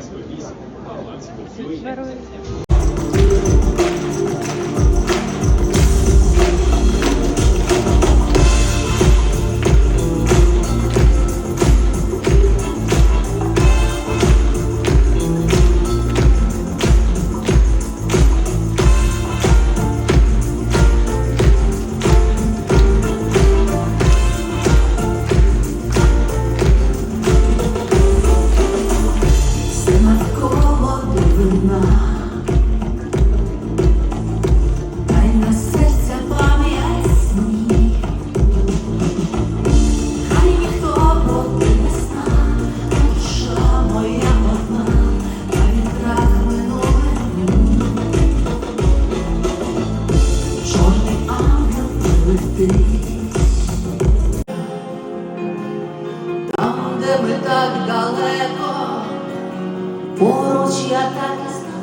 Все летить, там, де ми так далеко. Поруч я так і знала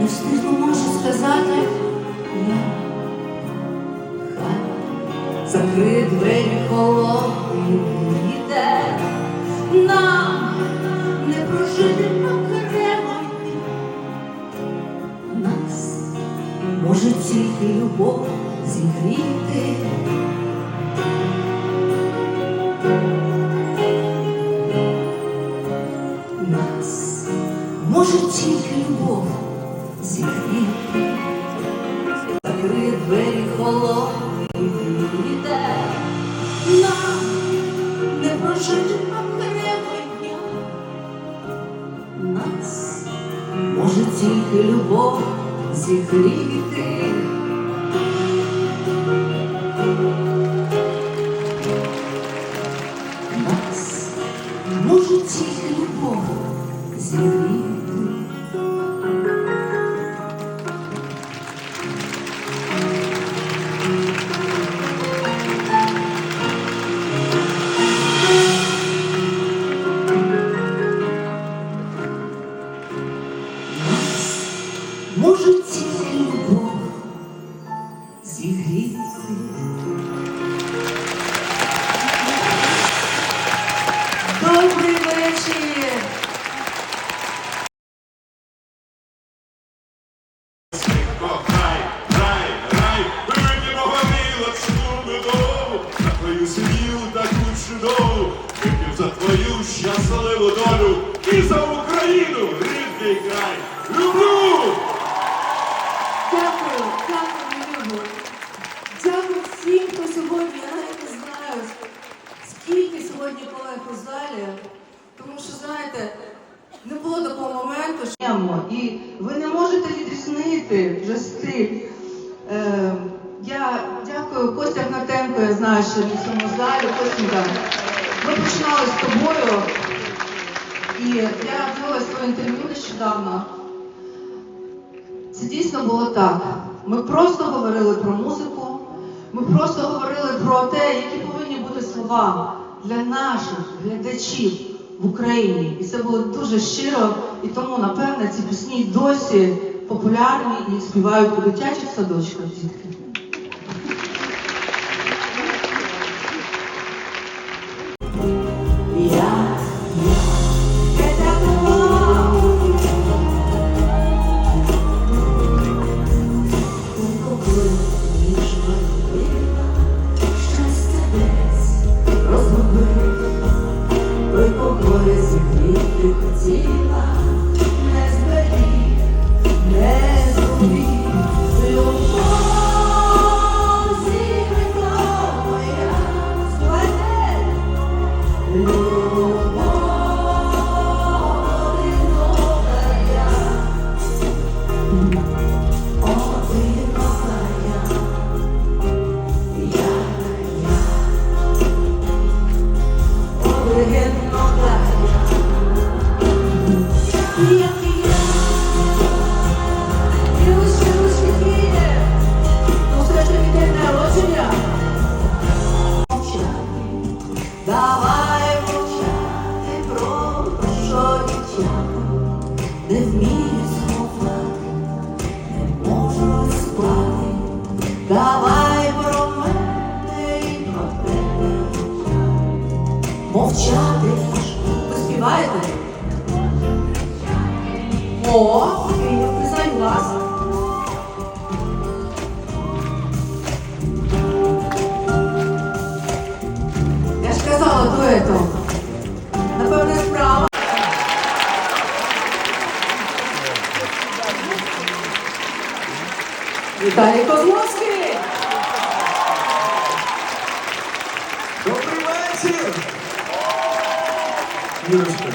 не встигну можу сказати я. Хай закрий двері холодні тільки любов зігріти. нас може тільки любов зігріти, закрий двері холодні йде, нам не прожити окремо дня. Нас може тільки любов зігріти. Щасливу долю і за Україну, рідний край. Люблю! Дякую, дякую, Любо. Дякую всім, хто сьогодні, я навіть не знаю, скільки сьогодні колег у залі. Тому що, знаєте, не було такого моменту, що і ви не можете відрізнити вже стиль. Е, я дякую Костя Гнатенко, я знаю, що він в цьому залі. Костенька, ми починали з тобою. І я дивилась твоє інтерв'ю нещодавно. Це дійсно було так. Ми просто говорили про музику, ми просто говорили про те, які повинні бути слова для наших глядачів в Україні. І це було дуже щиро, і тому, напевне, ці пісні досі популярні і співають у дитячих садочках дітки. Любов змії сховати, не можу спати, давай про мене і про тебе мовчати, поспіваєте? О, я признаю вас. Я ж казала дуетом. Віталій Козловський! Добрий вечір! Юрочка,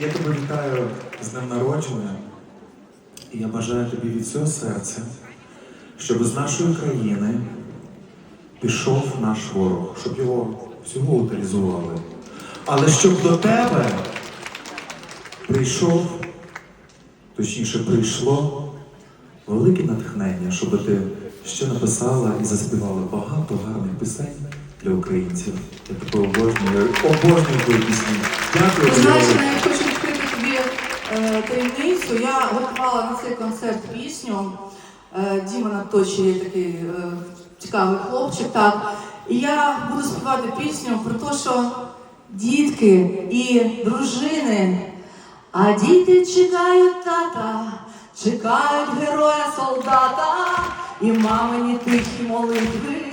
я тебе вітаю з днем народження. І я бажаю тобі від всього серця, щоб з нашої країни пішов наш ворог, щоб його всього утилізували. Але щоб до тебе прийшов, точніше прийшло велике натхнення, щоб ти ще написала і заспівала багато гарних пісень для українців. Я тебе обожнюю, обожнюю твої пісні. Дякую Ти знаєш, я хочу відкрити тобі е, таємницю. Я готувала на цей концерт пісню. Е, Діма Наточі є такий е, цікавий хлопчик, так. І я буду співати пісню про те, що дітки і дружини, а діти чекають тата, чекають героя солдата і мамині тихі молитви.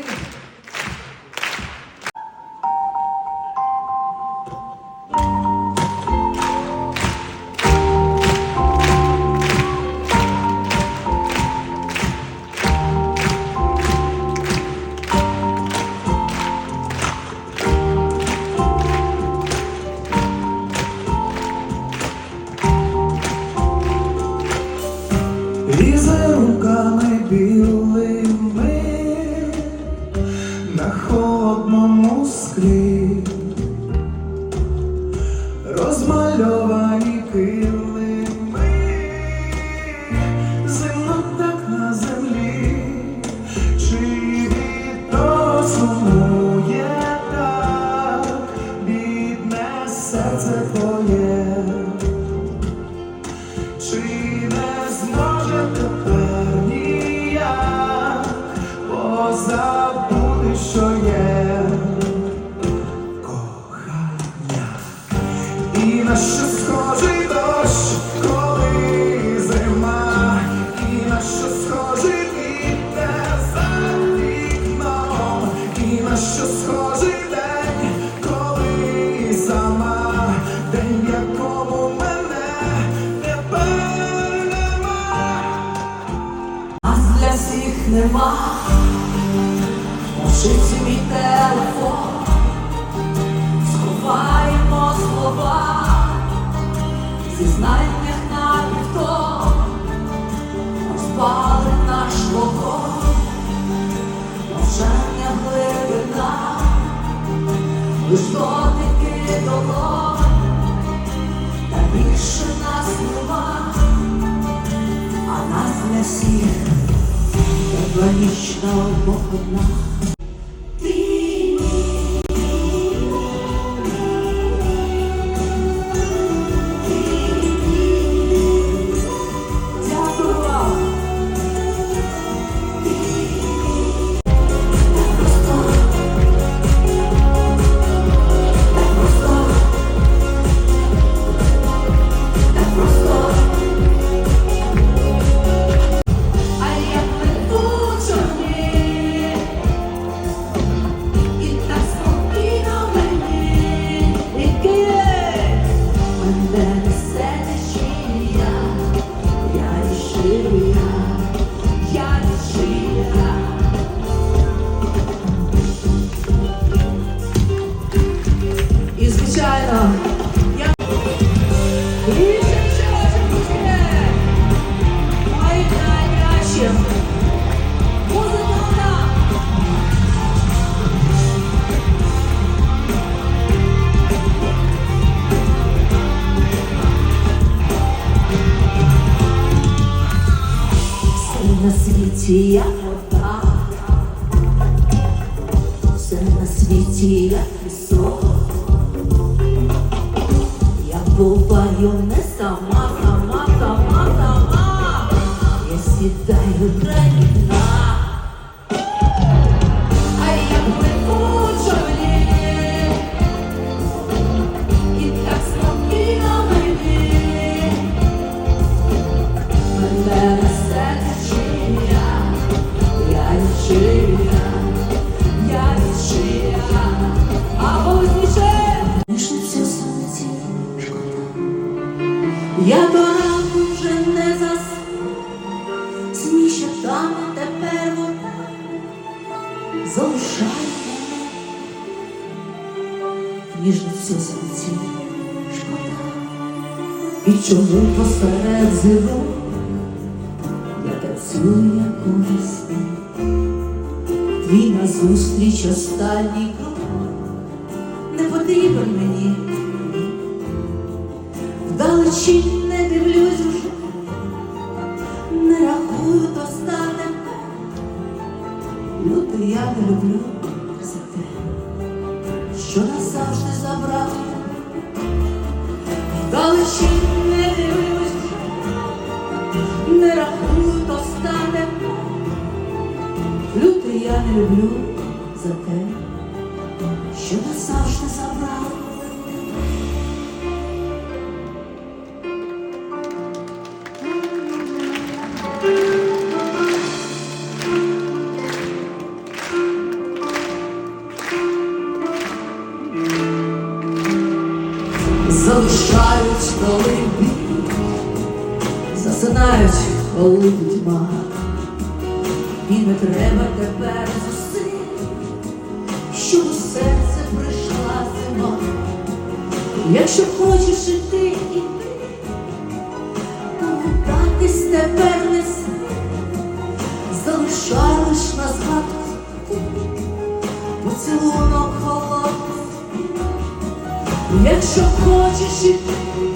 No. На світі як вода, все на світі як пісок. Я буваю не сама, сама, сама, сама. Я сідаю на а Живу, я танцюю якось, твій назустріч останній крок не потрібен мені. не люблю за те, що назавжди забрав. Залишають коли засинають коли дьма і не треба тепер зусиль, щоб у серце прийшла зима. Якщо хочеш іти, іти, повертатись тепер не залишаєш на згадку ти, поцілунок холодний. Якщо хочеш іти.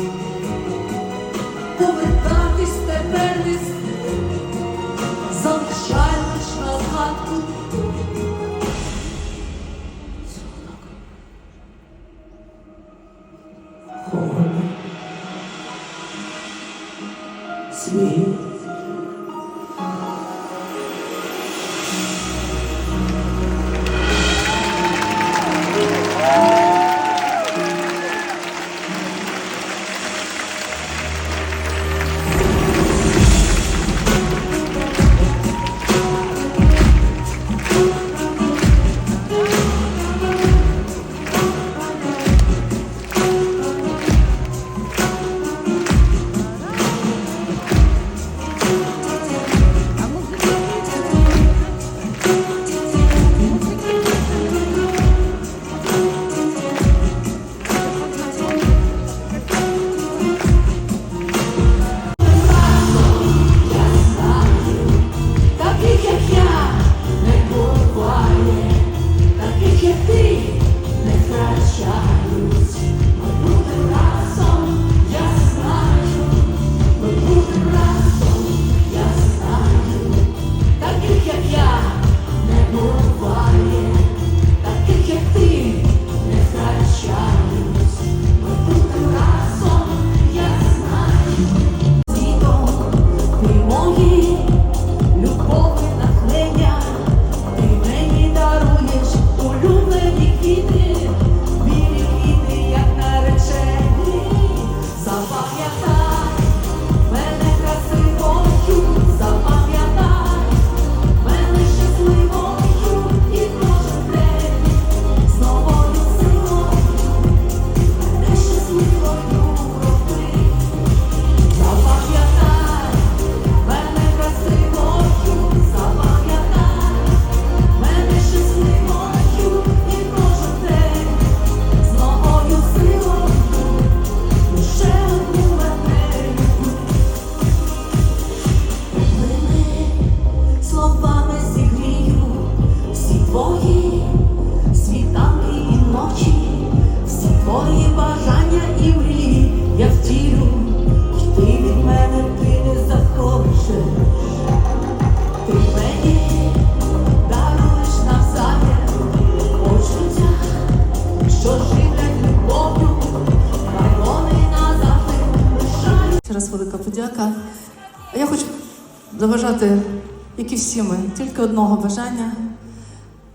всі ми. Тільки одного бажання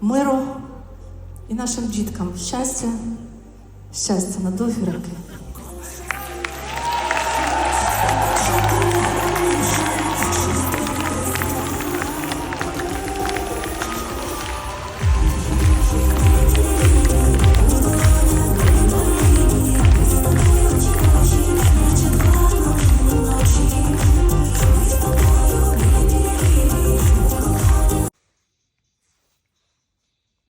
миру і нашим діткам. Щастя, щастя на довгі роки.